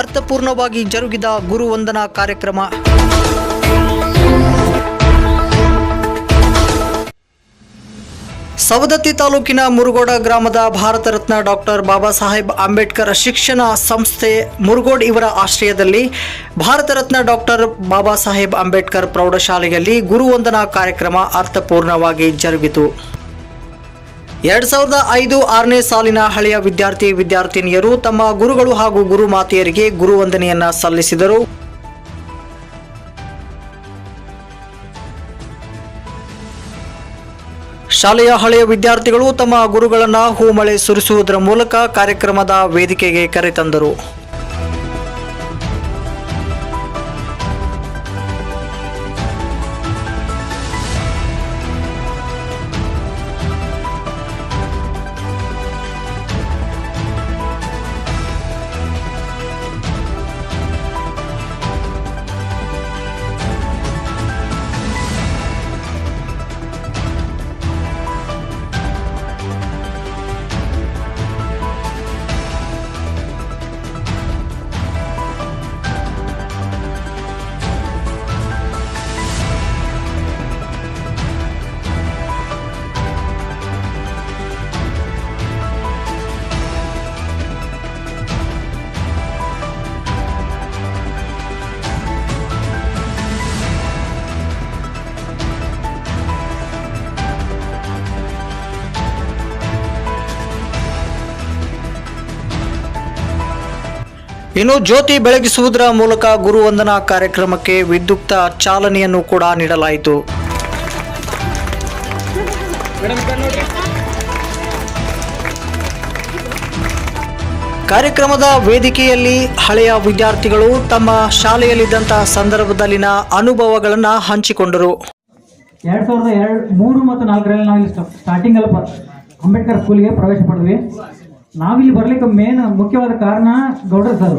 ಅರ್ಥಪೂರ್ಣವಾಗಿ ಜರುಗಿದ ಗುರುವಂದನಾ ಕಾರ್ಯಕ್ರಮ. ಸವದತ್ತಿ ತಾಲೂಕಿನ ಮುರುಗೋಡ ಗ್ರಾಮದ ಭಾರತ ರತ್ನ ಡಾಕ್ಟರ್ ಬಾಬಾ ಸಾಹೇಬ್ ಅಂಬೇಡ್ಕರ್ ಶಿಕ್ಷಣ ಸಂಸ್ಥೆ ಮುರುಗೋಡ್ ಇವರ ಆಶ್ರಯದಲ್ಲಿ ಭಾರತ ರತ್ನ ಡಾಕ್ಟರ್ ಬಾಬಾ ಸಾಹೇಬ್ ಅಂಬೇಡ್ಕರ್ ಪ್ರೌಢಶಾಲೆಯಲ್ಲಿ ಗುರುವಂದನಾ ಕಾರ್ಯಕ್ರಮ ಅರ್ಥಪೂರ್ಣವಾಗಿ ಜರುಗಿತು. ಎರಡ್ ಸಾವಿರದ ಐದು ಆರನೇ ಸಾಲಿನ ಹಳೆಯ ವಿದ್ಯಾರ್ಥಿ ವಿದ್ಯಾರ್ಥಿನಿಯರು ತಮ್ಮ ಗುರುಗಳು ಹಾಗೂ ಗುರುಮಾತೆಯರಿಗೆ ಗುರುವಂದನೆಯನ್ನ ಸಲ್ಲಿಸಿದರು. ಶಾಲೆಯ ಹಳೆಯ ವಿದ್ಯಾರ್ಥಿಗಳು ತಮ್ಮ ಗುರುಗಳನ್ನ ಹೂಮಳೆ ಸುರಿಸುವುದರ ಮೂಲಕ ಕಾರ್ಯಕ್ರಮದ ವೇದಿಕೆಗೆ ಕರೆತಂದರು ಇನ್ನು ಜ್ಯೋತಿ ಬೆಳಗಿಸುವುದರ ಮೂಲಕ ಗುರುವಂದನಾ ಕಾರ್ಯಕ್ರಮಕ್ಕೆ ವಿದ್ಯುಕ್ತ ಚಾಲನೆಯನ್ನು ಕೂಡ ನೀಡಲಾಯಿತು. ಕಾರ್ಯಕ್ರಮದ ವೇದಿಕೆಯಲ್ಲಿ ಹಳೆಯ ವಿದ್ಯಾರ್ಥಿಗಳು ತಮ್ಮ ಶಾಲೆಯಲ್ಲಿದ್ದಂತಹ ಸಂದರ್ಭದಲ್ಲಿನ ಅನುಭವಗಳನ್ನು ಹಂಚಿಕೊಂಡರು. ಎರಡ್ ಸಾವಿರದ ಎರಡು ಮೂರು ಮತ್ತು ನಾಲ್ಕರಲ್ಲಿ ನಾವು ಸ್ಟಾರ್ಟಿಂಗ್ ಅಲ್ಲಿ ಅಂಬೇಡ್ಕರ್ ಸ್ಕೂಲ್ಗೆ ಪ್ರವೇಶ ಪಡೆದ್ವಿ. ನಾವಿಲ್ಲಿ ಬರ್ಲಿಕ್ಕೆ ಮೇನ್ ಮುಖ್ಯವಾದ ಕಾರಣ ಗೌಡ್ರ ಸರ್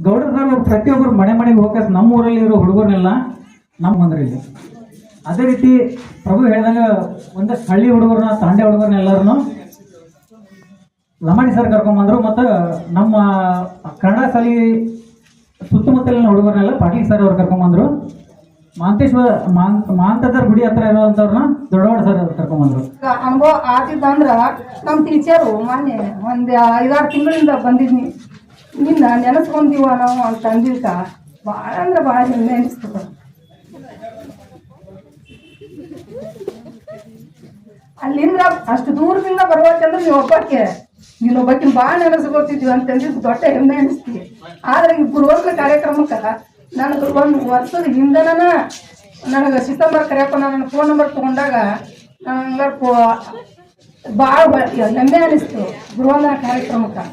ಗೌಡ್ರ ಸರ್ ಅವ್ರು ಪ್ರತಿಯೊಬ್ಬರು ಮನೆ ಮನೆಗೆ ಹೋಗಕ್ಕೆ ನಮ್ಮ ಊರಲ್ಲಿ ಇರೋ ಹುಡುಗರನ್ನೆಲ್ಲ ನಮ್ಮ ಮಂದಿರ ಇಲ್ಲಿ ಅದೇ ರೀತಿ ಪ್ರಭು ಹೇಳಿದಾಗ ಒಂದಷ್ಟು ಹಳ್ಳಿ ಹುಡುಗರನ್ನ, ತಾಂಡೆ ಹುಡುಗರನ್ನೆಲ್ಲರನ್ನು ಲಮಾಣಿ ಸರ್ ಕರ್ಕೊಂಬಂದರು ಮತ್ತು ನಮ್ಮ ಕನ್ನಡ ಸಲಿ ಸುತ್ತಮುತ್ತಲಿನ ಹುಡುಗರನ್ನೆಲ್ಲ ಪಾಟೀಲ್ ಸರ್ ಅವ್ರು ಕರ್ಕೊಂಬಂದ್ರು ಮಾಂತೇಶ್ವರ ಮಾನ್ ಮಾಂತದರ್ ಗುಡಿ ಹತ್ರ ಇರೋವಂಥವ್ರನ್ನ ದೊಡ್ಡವಾಡ ಸರ್ ಕರ್ಕೊಂಬಂದ್ರು. ಅನುಭವ ಆತಿದ್ದಂದ್ರ ನಮ್ಮ ಟೀಚರು ಮೊನ್ನೆ ಒಂದು ಐದಾರು ತಿಂಗಳಿಂದ ಬಂದಿದ್ನಿ. ನಿನ್ನ ನೆನೆಸ್ಕೊಂತೀವ ನಾವು ಅಂತ ಅಂದಿದ್ಕ ಭಾಳ ಅಂದ್ರೆ ಭಾಳ ಹೆಮ್ಮೆ ಅನಿಸ್ತದ ಅಲ್ಲಿಂದ ಅಷ್ಟು ದೂರದಿಂದ ಬರ್ಬೇಕಂದ್ರೆ ನೀವು ಒಬ್ಬಕ್ಕೆ. ನೀನು ಒಬ್ಬಕ್ಕಿನ ಭಾಳ ನೆನೆಸ್ಕೊತಿದ್ವಿ ಅಂದಿದ್ದು ದೊಡ್ಡ ಹೆಮ್ಮೆ ಅನಿಸ್ತೀವಿ ಆದ್ರೆ ಈ ಗುರುವಂತ ಕಾರ್ಯಕ್ರಮಕ್ಕೆ ನನಗೆ ಒಂದು ವರ್ಷದ ಹಿಂದನ ನನಗೆ ಸಿತಂಬರ್ ಕರೆಯಪ್ಪ ನನ್ನ ಫೋನ್ ನಂಬರ್ ತಗೊಂಡಾಗ ನನಗೆ ಭಾಳ ಹೆಮ್ಮೆ ಅನಿಸ್ತು ಗೃಹನ ಕಾರ್ಯಕ್ರಮಕ್ಕೆ.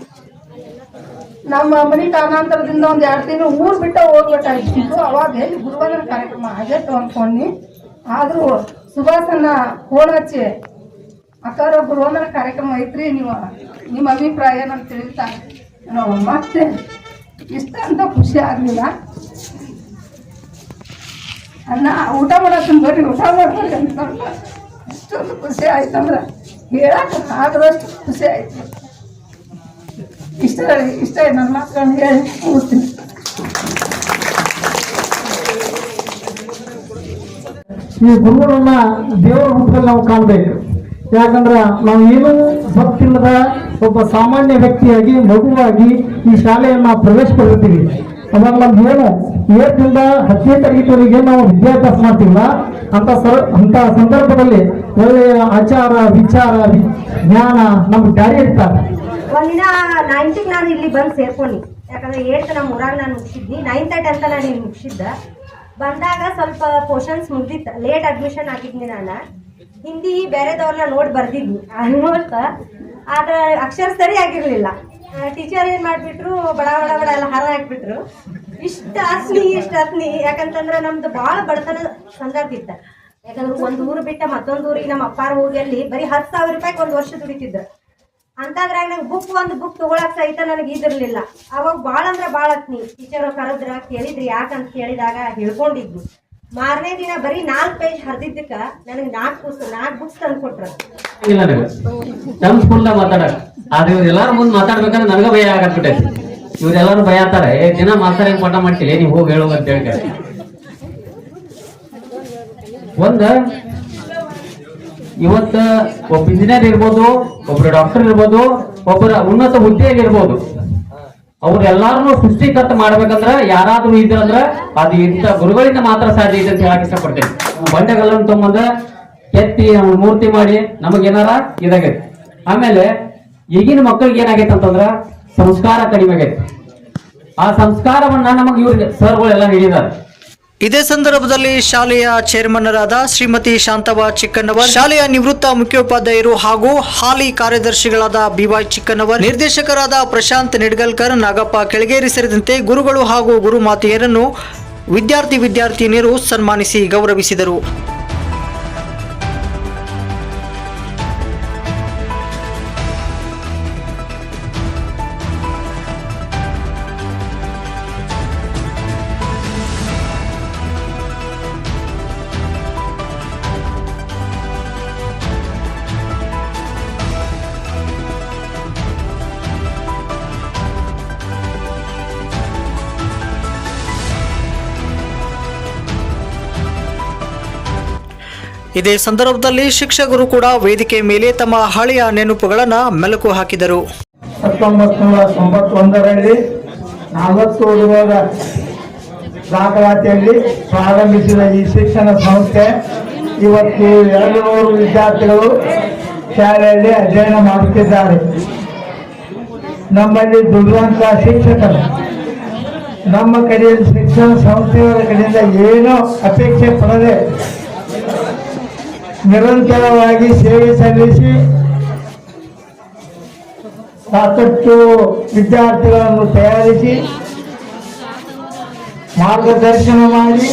ನಮ್ಮ ಮನೆ ಕಾರಣಾಂತರದಿಂದ ಒಂದು ಎರಡು ತಿಂಗಳು ಊರು ಬಿಟ್ಟು ಹೋಗ್ಬೇಕಾಗಿತ್ತು. ಅವಾಗ ಎಲ್ಲಿ ಗುರುವಂದನ ಕಾರ್ಯಕ್ರಮ ಆಗೈತು ಅನ್ಕೊಂಡಿ ಆದರೂ ಸುಭಾಷನ್ನ ಫೋನ್ ಹಚ್ಚಿ, ಅಕ್ಕಾರ, ಗುರುವಂದನ ಕಾರ್ಯಕ್ರಮ ಐತ್ರಿ, ನೀವು ನಿಮ್ಮ ಅಭಿಪ್ರಾಯ ಏನಂತ ತಿಳಿತಾ? ನಾವು ಮತ್ತೆ ಇಷ್ಟ ಅಂತ ಖುಷಿ ಆಗಲಿಲ್ಲ. ಅನ್ನ ಊಟ ಮಾಡತ್ತೀನಿ ಬರ್ರಿ, ಊಟ ಮಾಡ್ಬೇಕಂತ ಅಂದ್ಕೊಂಡೆ. ಅಷ್ಟೊಂದು ಖುಷಿ ಆಯ್ತಂದ್ರೆ ಹೇಳಕ್ಕೆ ಆಗದಷ್ಟು ಖುಷಿ ಆಯ್ತು. ಇಷ್ಟ ಇಷ್ಟ ನನ್ನ ಮಾತುಗಳನ್ನ ಹೇಳಿ ನೀವು ಈ ಗುರುಗಳನ್ನ ದೇವರ ರೂಪದಲ್ಲಿ ನಾವು ಕಾಣಬೇಕು. ಯಾಕಂದ್ರೆ ನಾವು ಏನೂ ಗೊತ್ತಿಲ್ಲದ ಒಬ್ಬ ಸಾಮಾನ್ಯ ವ್ಯಕ್ತಿಯಾಗಿ, ಮಗುವಾಗಿ ಈ ಶಾಲೆಯನ್ನ ಪ್ರವೇಶ ಪಡಿರ್ತೀವಿ ಅವಾಗ ನಮ್ದು ಏನು? ಏಟಿಂದ ಹತ್ತನೇ ತರಗತಿವರೆಗೆ ನಾವು ವಿದ್ಯಾಭ್ಯಾಸ ಮಾಡ್ತೀವಲ್ಲ? ಅಂತ ಸರ್ ಅಂತ ಸಂದರ್ಭದಲ್ಲಿ ಒಳ್ಳೆಯ ಆಚಾರ, ವಿಚಾರ ಜ್ಞಾನ ನಮ್ಗೆ ಜಾರಿ ಇರ್ತಾರೆ. ಒಂದಿನ ನೈನ್ತಿಗೆ ನಾನು ಇಲ್ಲಿ ಬಂದು ಸೇರ್ಕೊಂಡಿ. ಯಾಕಂದ್ರೆ ಏಟ್ ನಮ್ಮ ಊರಾಗ ನಾನು ಮುಗಿಸಿದ್ನಿ. ನೈನ್ತ್ ಟೆಂತ್ ನಾನು ಇಲ್ಲಿ ಮುಗಿಸಿದ್ದ. ಬಂದಾಗ ಸ್ವಲ್ಪ ಪೋರ್ಷನ್ಸ್ ಮುಗ್ದಿತ್ತು. ಲೇಟ್ ಅಡ್ಮಿಷನ್ ಆಗಿದ್ನಿ ನಾನು. ಹಿಂದಿ ಬೇರೆದವ್ರನ್ನ ನೋಡಿ ಬರ್ದಿದ್ನಿ. ಆಲ್ಮೋಸ್ಟ್ ಆದ್ರೆ ಅಕ್ಷರ ಸರಿ ಆಗಿರ್ಲಿಲ್ಲ ಟೀಚರ್ ಏನ್ ಮಾಡ್ಬಿಟ್ರು, ಬಡ ಬಡ ಬಡ ಎಲ್ಲ ಹಾರ ಹಾಕ್ಬಿಟ್ರು. ಇಷ್ಟ ಅಸ್ನಿ ಇಷ್ಟ ಅಸ್ನಿ ಯಾಕಂತಂದ್ರೆ ನಮ್ದು ಭಾಳ ಬಡತನ ಸಂದರ್ಭ ಇತ್ತ ಯಾಕಂದ್ರೆ ಒಂದ್ ಊರು ಬಿಟ್ಟ ಮತ್ತೊಂದ್ ಊರಿಗೆ ನಮ್ಮ ಅಪ್ಪಾರ ಹೋಗಿ ಅಲ್ಲಿ ಬರೀ ಹತ್ತು ಸಾವಿರ ರೂಪಾಯಿಗೆ ಒಂದ್ ವರ್ಷ ದುಡಿತಿದ್ರು. ಅಂತಂದ್ರಾಗ ನಂಗೆ ಬುಕ್ ಒಂದು ಬುಕ್ ತಗೊಳಕ್ ಸಹಿತ ನನಗೆ ಇದಿರ್ಲಿಲ್ಲ. ಅವಾಗ ಬಾಳ ಅಂದ್ರೆ ಬಾಳ ಅಸ್ನಿ ಟೀಚರ್ ಕರೆದ್ರ ಕೇಳಿದ್ರಿ ಯಾಕಂತ ಕೇಳಿದಾಗ ಹೇಳ್ಕೊಂಡಿದ್ವಿ ಮಾರನೇ ದಿನ ಬರೀ ನಾಲ್ಕು ಪೇಜ್ ಹರಿದಿದ್ದಕ್ಕ ನನಗೆ ನಾಲ್ಕು ನಾಲ್ಕು ಬುಕ್ಸ್ ತಂದು ಕೊಟ್ರು ಆದ್ರೆ ಇವ್ರು ಎಲ್ಲಾರು ಮುಂದೆ ಮಾತಾಡ್ಬೇಕಂದ್ರೆ ನನಗ ಭಯ ಆಗತ್ಬಿಟ್ಟೈತಿ. ಭಯ ಆತಾರ ಏ, ದಿನ ಮಾತಾರ ಹೆಂಗ್ ಪಾಠ ಮಾಡ್ತಿಲ್ಲ ನೀವು ಹೋಗಿ ಹೇಳೋಗ ಅಂತ ಹೇಳಿ ಒಂದ, ಇವತ್ತ ಒಬ್ಬ ಇಂಜಿನಿಯರ್ ಇರ್ಬೋದು, ಒಬ್ರು ಡಾಕ್ಟರ್ ಇರ್ಬೋದು, ಒಬ್ಬರ ಉನ್ನತ ಹುದ್ದೆಯಲ್ಲಿ ಇರ್ಬೋದು. ಅವ್ರೆಲ್ಲಾರನು ಸೃಷ್ಟಿಕರ್ತ ಮಾಡ್ಬೇಕಂದ್ರ ಯಾರಾದ್ರೂ ಇದ್ರಂದ್ರ ಅದು ಇಂಥ ಗುರುಗಳಿಂದ ಮಾತ್ರ ಸಾಧ್ಯ ಇದೆ ಅಂತ ಹೇಳಕ್ ಇಷ್ಟಪಡ್ತೇನೆ. ಬಂಡೆಗಲ್ಲನ್ನು ತೊಗೊಂಬಂದ ಕೆತ್ತಿ ಮೂರ್ತಿ ಮಾಡಿ ನಮಗೇನಾರ ಇದಾಗೈತಿ. ಆಮೇಲೆ ಈಗಿನ ಮಕ್ಕಳಿಗೆ ಏನಾಗೈತೆ ಅಂತಂದ್ರ ಸಂಸ್ಕಾರ ಕಡಿಮೆ ಆಗೈತೆ. ಆ ಸಂಸ್ಕಾರವನ್ನ ನಮಗೆ ಇವ್ರಿಗೆ ಸರ್ಗಳೆಲ್ಲ ನೀಡಿದ್ದಾರೆ ಇದೇ ಸಂದರ್ಭದಲ್ಲಿ ಶಾಲೆಯ ಚೇರ್ಮನ್ನರಾದ ಶ್ರೀಮತಿ ಶಾಂತವ ಚಿಕ್ಕಣ್ಣವರ್, ಶಾಲೆಯ ನಿವೃತ್ತ ಮುಖ್ಯೋಪಾಧ್ಯಾಯರು ಹಾಗೂ ಹಾಲಿ ಕಾರ್ಯದರ್ಶಿಗಳಾದ ಬಿವೈ ಚಿಕ್ಕಣ್ಣವರ್, ನಿರ್ದೇಶಕರಾದ ಪ್ರಶಾಂತ್ ನಿಡ್ಗಲ್ಕರ್, ನಾಗಪ್ಪ ಕೆಳಗೇರಿ ಸೇರಿದಂತೆ ಗುರುಗಳು ಹಾಗೂ ಗುರುಮಾತೆಯರನ್ನು ವಿದ್ಯಾರ್ಥಿ ವಿದ್ಯಾರ್ಥಿನಿಯರು ಸನ್ಮಾನಿಸಿ ಗೌರವಿಸಿದರು. ಇದೇ ಸಂದರ್ಭದಲ್ಲಿ ಶಿಕ್ಷಕರು ಕೂಡ ವೇದಿಕೆ ಮೇಲೆ ತಮ್ಮ ಹಳೆಯ ನೆನಪುಗಳನ್ನು ಮೆಲುಕು ಹಾಕಿದರು. ಹತ್ತೊಂಬತ್ತು ನೂರ ತೊಂಬತ್ತೊಂದರಲ್ಲಿ ದಾಖಲಾತಿಯಲ್ಲಿ ಪ್ರಾರಂಭಿಸಿದ ಈ ಶಿಕ್ಷಣ ಸಂಸ್ಥೆ ಇವತ್ತು ಎರಡು ನೂರು ವಿದ್ಯಾರ್ಥಿಗಳು ಶಾಲೆಯಲ್ಲಿ ಅಧ್ಯಯನ ಮಾಡುತ್ತಿದ್ದಾರೆ. ನಮ್ಮಲ್ಲಿ ದುರ್ವಂತ ಶಿಕ್ಷಕರು, ನಮ್ಮ ಕಡೆಯಲ್ಲಿ ಶಿಕ್ಷಣ ಸಂಸ್ಥೆಯವರ ಕಡೆಯಿಂದ ಏನೋ ಅಪೇಕ್ಷೆ ಪಡದೆ ನಿರಂತರವಾಗಿ ಸೇವೆ ಸಲ್ಲಿಸಿ ಸಾಕಷ್ಟು ವಿದ್ಯಾರ್ಥಿಗಳನ್ನು ತಯಾರಿಸಿ ಮಾರ್ಗದರ್ಶನ ಮಾಡಿ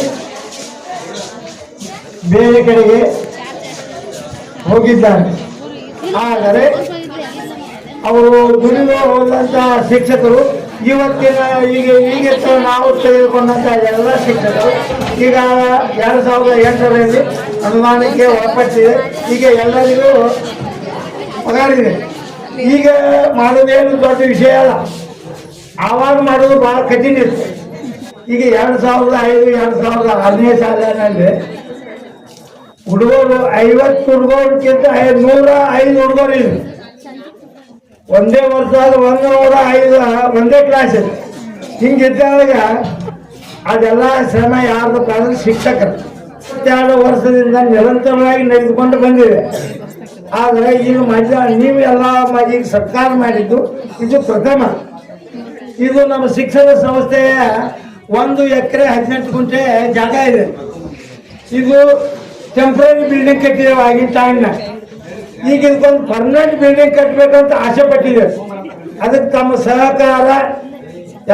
ಬೇರೆ ಕಡೆಗೆ ಹೋಗಿದ್ದಾರೆ. ಆದರೆ ಅವರು ದುಡಿದು ಹೋದಂತಹ ಶಿಕ್ಷಕರು ಇವತ್ತಿನ ಈಗ ಈಗ ನಾವು ತೆಗೆದುಕೊಂಡಂತ ಎಲ್ಲ ಶಿಕ್ಷಕರು ಈಗ ಎರಡು ಸಾವಿರದ ಎಂಟರಲ್ಲಿ ಅನುದಾನಕ್ಕೆ ಒಳಪಟ್ಟಿದೆ ಈಗ ಎಲ್ಲರಿಗೂ ಪಗಾರಿದೆ. ಈಗ ಮಾಡೋದೇನು ದೊಡ್ಡ ವಿಷಯ ಅಲ್ಲ. ಆವಾಗ ಮಾಡೋದು ಬಹಳ ಕಠಿಣ ಇತ್ತು. ಈಗ ಎರಡು ಸಾವಿರದ ಐದು, ಎರಡು ಸಾವಿರದ ಹದಿನೈದು ಸಾಲಿನಲ್ಲಿ ಹುಡುಗರು ಐವತ್ತು ಹುಡುಗರಿಗಿಂತ ನೂರ ಐದು ಹುಡುಗರು ಇದ್ರು. ಒಂದೇ ವರ್ಷದ ಒಂದು ನೂರ ಐದು, ಒಂದೇ ಕ್ಲಾಸ್ ಹಿಂಗಿದ್ದಾಗ ಅದೆಲ್ಲ ಶ್ರಮ ಯಾರ್ದಪ್ಪ ಅಂದ್ರೆ ಶಿಕ್ಷಕರು ಇತ್ತೆರಡು ವರ್ಷದಿಂದ ನಿರಂತರವಾಗಿ ನಡೆದುಕೊಂಡು ಬಂದಿದೆ. ಆದರೆ ಈಗ ಮಜಾ ನೀವು ಎಲ್ಲ ಮಾಡಿ ಸರ್ಕಾರ ಮಾಡಿದ್ದು ಇದು ಪ್ರಥಮ. ಇದು ನಮ್ಮ ಶಿಕ್ಷಣ ಸಂಸ್ಥೆಯ ಒಂದು ಎಕರೆ ಹದಿನೆಂಟು ಗುಂಟೆ ಜಾಗ ಇದೆ. ಇದು ಟೆಂಪ್ರರಿ ಬಿಲ್ಡಿಂಗ್ ಕಟ್ಟಿದ್ದೇವೆ ಆಗಿನ ಈಗ ಇದಕ್ಕೊಂದು ಪರ್ಮನೆಂಟ್ ಬಿಲ್ಡಿಂಗ್ ಕಟ್ಟಬೇಕಂತ ಆಸೆ ಪಟ್ಟಿದೆ. ಅದಕ್ಕೆ ತಮ್ಮ ಸಹಕಾರ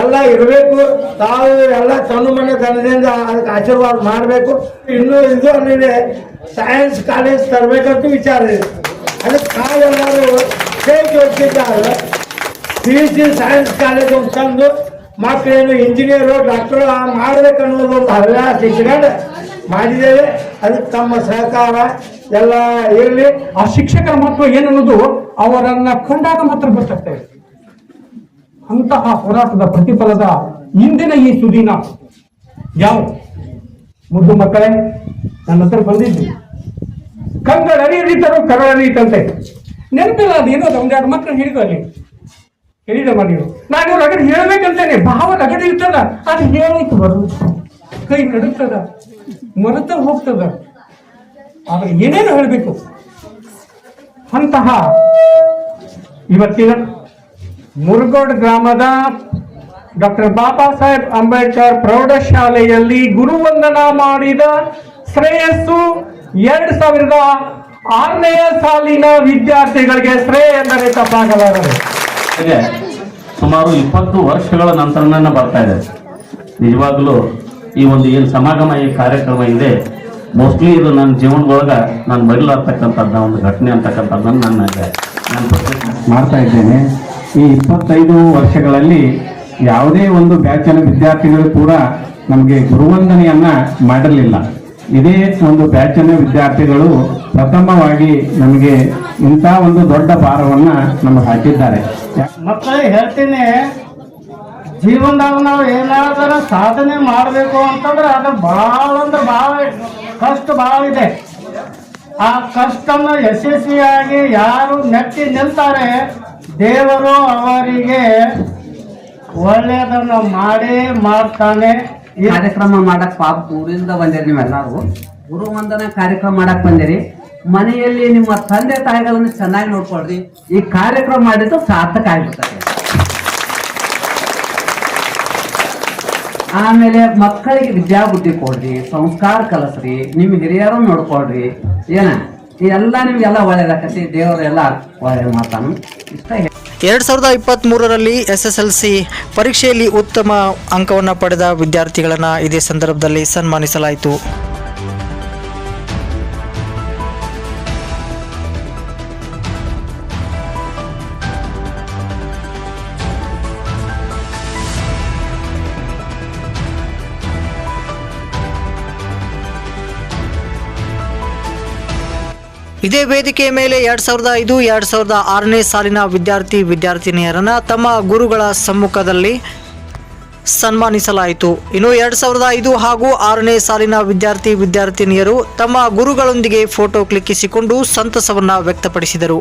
ಎಲ್ಲ ಇರಬೇಕು. ತಾವು ಎಲ್ಲ ತನ್ನ ಮನೆ ತನ್ನದಿಂದ ಅದಕ್ಕೆ ಆಶೀರ್ವಾದ ಮಾಡಬೇಕು. ಇನ್ನೂ ಇದು ಅಲ್ಲಿದೆ ಸೈನ್ಸ್ ಕಾಲೇಜ್ ತರಬೇಕಂತ ವಿಚಾರ ಇದೆ. ಅದಕ್ಕೆ ತಾವೆಲ್ಲರೂ ಕೈ ಜೋಡಿಸಿದ್ದಾರೆ P U C science college ಒಂದು ತಂದು ಮಕ್ಕಳೇನು ಇಂಜಿನಿಯರು ಡಾಕ್ಟ್ರು ಮಾಡಬೇಕನ್ನೋದು ಒಂದು ಹವ್ಯಾಸ ಇಟ್ಕೊಂಡು ಮಾಡಿದ್ದೇವೆ, ಅದಕ್ಕೆ ತಮ್ಮ ಸಹಕಾರ ಎಲ್ಲ ಇರಲಿ. ಆ ಶಿಕ್ಷಕರ ಮಹತ್ವ ಏನನ್ನೋದು ಅವರನ್ನ ಕಂಡಾಗ ಮಾತ್ರ ಗೊತ್ತಾಗ್ತದೆ ಅಂತಹ ಹೋರಾಟದ ಪ್ರತಿಫಲದ ಇಂದಿನ ಈ ಸುದಿನ ಯಾವ ಮುದ್ದು ಮಕ್ಕಳೇ, ನನ್ನ ಹತ್ರ ಬಂದಿದ್ವಿ ಕಂಗಳರಿತರು ಅರಿಯಿತಂತೆ ನೆನಪಿಲ್ಲ ಅದು ಏನೋ ಒಂದೆರಡು ಮಕ್ಕಳು ಹಿಡಿದು ಅಲ್ಲಿ. ಹಿಡಿದ ಮಾಡಿರು ನಾನು ಅಗಡಿ ಹೇಳ್ಬೇಕಂತೇನೆ. ಭಾವ ರಗಡೆ ಇರ್ತದ, ಅದು ಹೇಳಿತು ಬರೋದು ಕೈ ನಡುತ್ತದ ಮರೆತ ಹೋಗ್ತದ. ಆದ್ರೆ ಏನೇನು ಹೇಳಬೇಕು? ಅಂತಹ ಇವತ್ತಿನ ಮುರುಗೋಡ್ ಗ್ರಾಮದ ಡಾಕ್ಟರ್ ಬಾಬಾ ಸಾಹೇಬ್ ಅಂಬೇಡ್ಕರ್ ಪ್ರೌಢಶಾಲೆಯಲ್ಲಿ ಗುರುವಂದನಾ ಮಾಡಿದ ಶ್ರೇಯಸ್ಸು ಎರಡ್ ಸಾವಿರದ ಆರನೇ ಸಾಲಿನ ವಿದ್ಯಾರ್ಥಿಗಳಿಗೆ ಶ್ರೇಯ ಎಂದರೆ ತಪ್ಪಾಗಲಾರದು. ಸುಮಾರು ಇಪ್ಪತ್ತು ವರ್ಷಗಳ ನಂತರ ಬರ್ತಾ ಇದೆ. ನಿಜವಾಗ್ಲೂ ಈ ಒಂದು ಏನು ಸಮಾಗಮ ಈ ಕಾರ್ಯಕ್ರಮ ಇದೆ ಮೋಸ್ಟ್ಲಿ ಇದು ನನ್ನ ಜೀವನದೊಳಗ ನಾನು ಬರಲಾರ್ತಕ್ಕಂಥದ್ದು ಒಂದು ಘಟನೆ ಅಂತಕ್ಕಂಥದ್ದನ್ನು ನನ್ನ ನಾನು ಮಾಡ್ತಾ ಇದ್ದೇನೆ. ಈ ಇಪ್ಪತ್ತೈದು ವರ್ಷಗಳಲ್ಲಿ ಯಾವುದೇ ಒಂದು ಬ್ಯಾಚಿನ ವಿದ್ಯಾರ್ಥಿಗಳು ಕೂಡ ನಮಗೆ ಗುರುವಂದನೆಯನ್ನ ಮಾಡಿರಲಿಲ್ಲ. ಇದೇ ಒಂದು ಬ್ಯಾಚಿನ ವಿದ್ಯಾರ್ಥಿಗಳು ಪ್ರಥಮವಾಗಿ ನಮಗೆ ಇಂಥ ಒಂದು ದೊಡ್ಡ ಭಾರವನ್ನ ನಮಗೆ ಹಾಕಿದ್ದಾರೆ. ಮಕ್ಕಳಿಗೆ ಹೇಳ್ತೀನಿ ಜೀವನದಾಗ ನಾವು ಏನಾದರೂ ಸಾಧನೆ ಮಾಡಬೇಕು ಅಂತಂದ್ರೆ ಅದು ಭಾಳ ಅಂದ್ರೆ ಭಾಳ ಕಷ್ಟ ಭಾಳ ಇದೆ. ಆ ಕಷ್ಟನ ಯಶಸ್ವಿಯಾಗಿ ಯಾರು ನೆಟ್ಟಿ ನಿಲ್ತಾರೆ, ದೇವರು ಅವರಿಗೆ ಒಳ್ಳೆಯದನ್ನು ಮಾಡಿ ಮಾಡ್ತಾನೆ. ಈ ಕಾರ್ಯಕ್ರಮ ಮಾಡಕ್ ಪಾಪ ಊರಿಂದ ಬಂದಿರಿ ನೀವೆಲ್ಲರೂ. ಗುರು ವಂದನ ಕಾರ್ಯಕ್ರಮ ಮಾಡಕ್ ಬಂದಿರಿ. ಮನೆಯಲ್ಲಿ ನಿಮ್ಮ ತಂದೆ ತಾಯಿಗಳನ್ನು ಚೆನ್ನಾಗಿ ನೋಡ್ಕೊಳ್ರಿ. ಈ ಕಾರ್ಯಕ್ರಮ ಮಾಡಿದ್ದು ಸಾರ್ಥಕ ಆಗ್ಬಿಡ್ತದೆ ಆಮೇಲೆ ಮಕ್ಕಳಿಗೆ ವಿದ್ಯಾಬುದ್ಧಿ ಕೊಡ್ರಿ, ಸಂಸ್ಕಾರ ಕಲಸ್ರಿ, ನಿಮ್ ಹಿರಿಯರು ನೋಡ್ಕೊಳ್ರಿ, ಏನ? ಇದೆಲ್ಲ ನಿಮ್ಗೆಲ್ಲ ಒಳ್ಳೇದಾಕತಿ, ದೇವರೆಲ್ಲ ಒಳ್ಳೆ ಮಾತಾನು ಇಷ್ಟ ಎರಡು ಸಾವಿರದ ಇಪ್ಪತ್ತ್ ಮೂರರಲ್ಲಿ ಎಸ್ ಎಸ್ ಎಲ್ ಸಿ ಪರೀಕ್ಷೆಯಲ್ಲಿ ಉತ್ತಮ ಅಂಕವನ್ನು ಪಡೆದ ವಿದ್ಯಾರ್ಥಿಗಳನ್ನು ಇದೇ ಸಂದರ್ಭದಲ್ಲಿ ಸನ್ಮಾನಿಸಲಾಯಿತು. ಇದೇ ವೇದಿಕೆಯ ಮೇಲೆ ಎರಡ್ ಸಾವಿರದ ಐದು, ಎರಡ್ ಸಾವಿರದ ಆರನೇ ಸಾಲಿನ ವಿದ್ಯಾರ್ಥಿ ವಿದ್ಯಾರ್ಥಿನಿಯರನ್ನ ತಮ್ಮ ಗುರುಗಳ ಸಮ್ಮುಖದಲ್ಲಿ ಸನ್ಮಾನಿಸಲಾಯಿತು. ಇನ್ನು ಎರಡ್ ಸಾವಿರದ ಐದು ಹಾಗೂ ಆರನೇ ಸಾಲಿನ ವಿದ್ಯಾರ್ಥಿ ವಿದ್ಯಾರ್ಥಿನಿಯರು ತಮ್ಮ ಗುರುಗಳೊಂದಿಗೆ ಫೋಟೋ ಕ್ಲಿಕ್ಕಿಸಿಕೊಂಡು ಸಂತಸವನ್ನ ವ್ಯಕ್ತಪಡಿಸಿದರು.